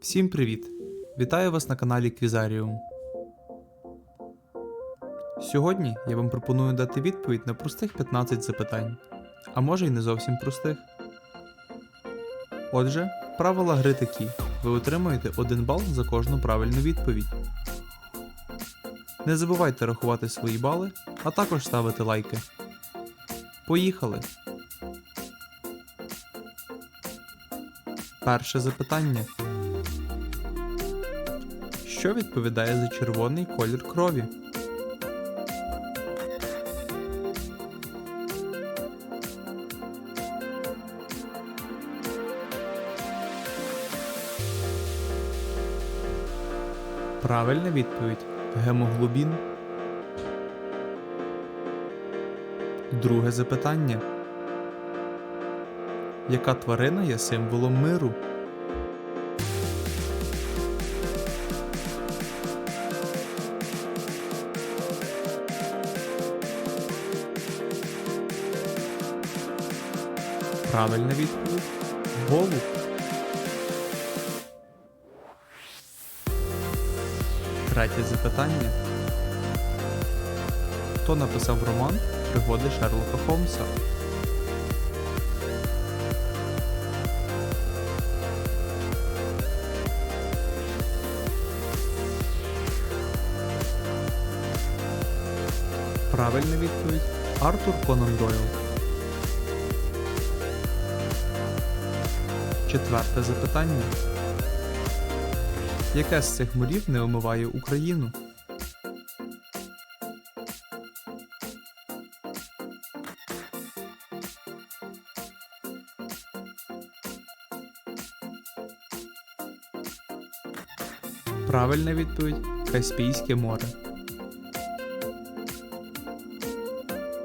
Всім привіт! Вітаю вас на каналі Квізаріум. Сьогодні я вам пропоную дати відповідь на простих 15 запитань, а може й не зовсім простих. Отже, правила гри такі: ви отримуєте 1 бал за кожну правильну відповідь. Не забувайте рахувати свої бали, а також ставити лайки. Поїхали! Перше запитання. Що відповідає за червоний колір крові? Правильна відповідь гемоглобін. Друге запитання. Яка тварина є символом миру? Правильна відповідь голуб. Третє запитання. Хто написав роман Пригоди Шерлока Холмса? Правильна відповідь Артур Конан Дойл. Четверте запитання. Яке з цих морів не омиває Україну? Правильна відповідь Каспійське море.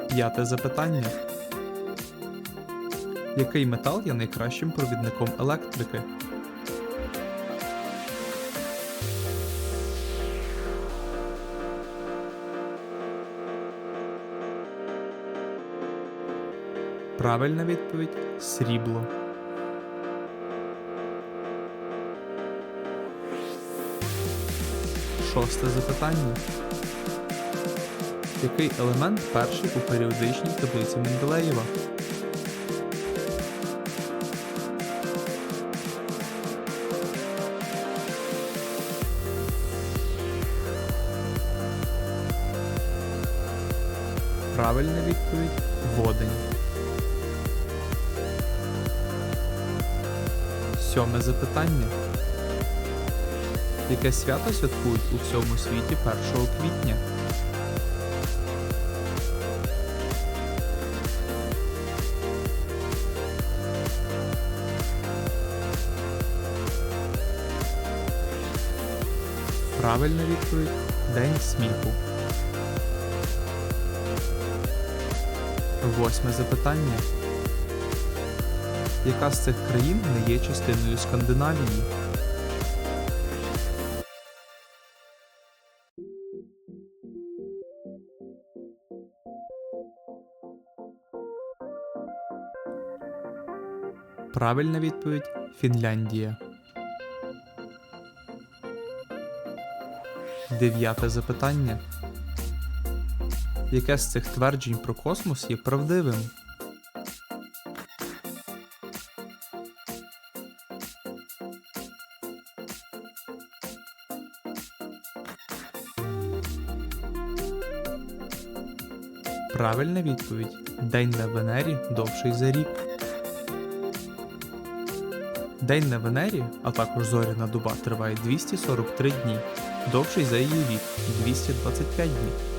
П'яте запитання. Який метал є найкращим провідником електрики? Правильна відповідь срібло. Шосте запитання. Який елемент перший у періодичній таблиці Менделеєва? Правильна відповідь водень. Сьоме запитання. Яке свято святкують у всьому світі 1 квітня? Правильна відповідь День сміху. Восьме запитання. Яка з цих країн не є частиною Скандинавії? Правильна відповідь Фінляндія. Дев'яте запитання. Яке з цих тверджень про космос є правдивим? Правильна відповідь День на Венері довший за рік. День на Венері, а також зоряна доба триває 243 дні, довший за її вік 225 днів.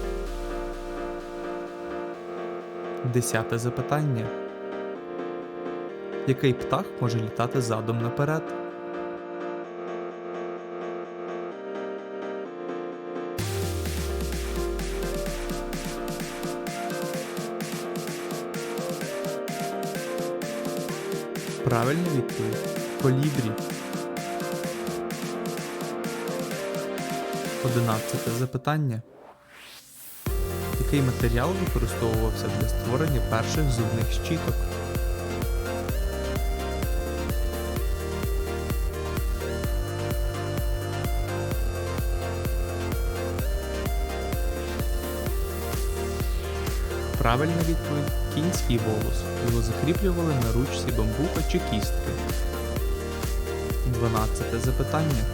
Десяте запитання. Який птах може літати задом наперед? Правильна відповідь Колібрі. Одинадцяте запитання. Такий матеріал використовувався для створення перших зубних щіток. Правильна відповідь кінський волос. Його закріплювали на ручці бамбука чи кістки. 12 запитання.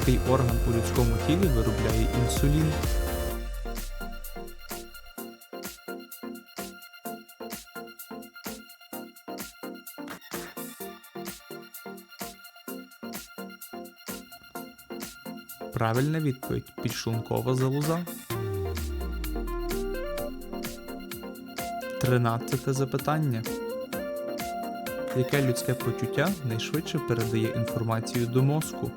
Який орган у людському тілі виробляє інсулін? Правильна відповідь підшлункова залоза. 13 запитання. Яке людське почуття найшвидше передає інформацію до мозку?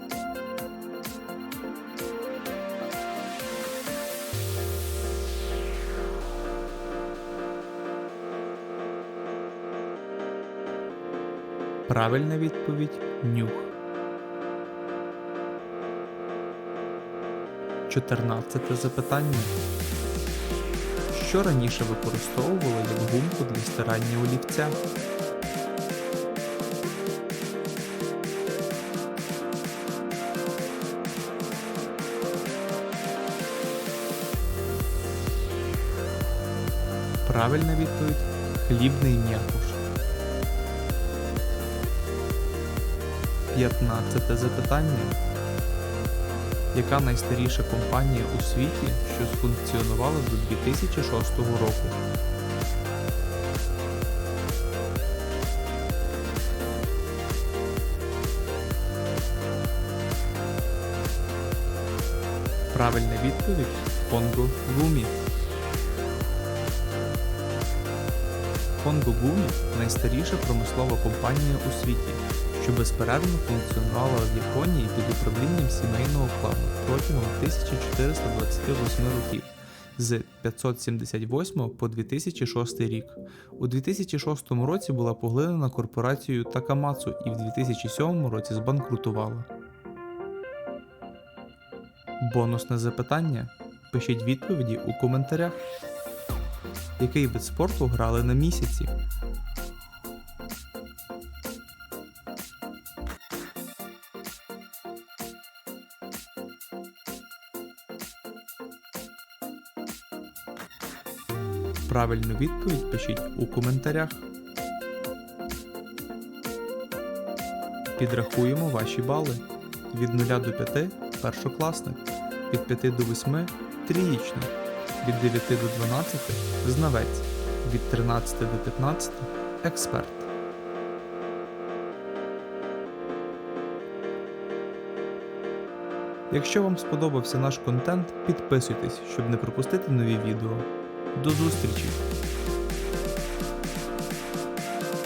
Правильна відповідь нюх. 14 запитання. Що раніше використовували як гумку для стирання олівця? Правильна відповідь хлібний м'якуш. 15 запитання. Яка найстаріша компанія у світі, що сфункціонувала до 2006 року? Правильна відповідь Конго Гумі. Конго Гумі найстаріша промислова компанія у світі, що безперервно функціонувала в Японії під управлінням сімейного клану протягом 1428 років з 578 по 2006 рік. У 2006 році була поглинена корпорацією Такамацу і в 2007 році збанкрутувала. Бонусне запитання. Пишіть відповіді у коментарях. Який вид спорту грали на місяці? Правильну відповідь пишіть у коментарях. Підрахуємо ваші бали. Від 0 до 5 першокласник, від 5 до 8 трієчник, від 9 до 12 знавець, від 13 до 15 експерт. Якщо вам сподобався наш контент, підписуйтесь, щоб не пропустити нові відео. До зустрічі!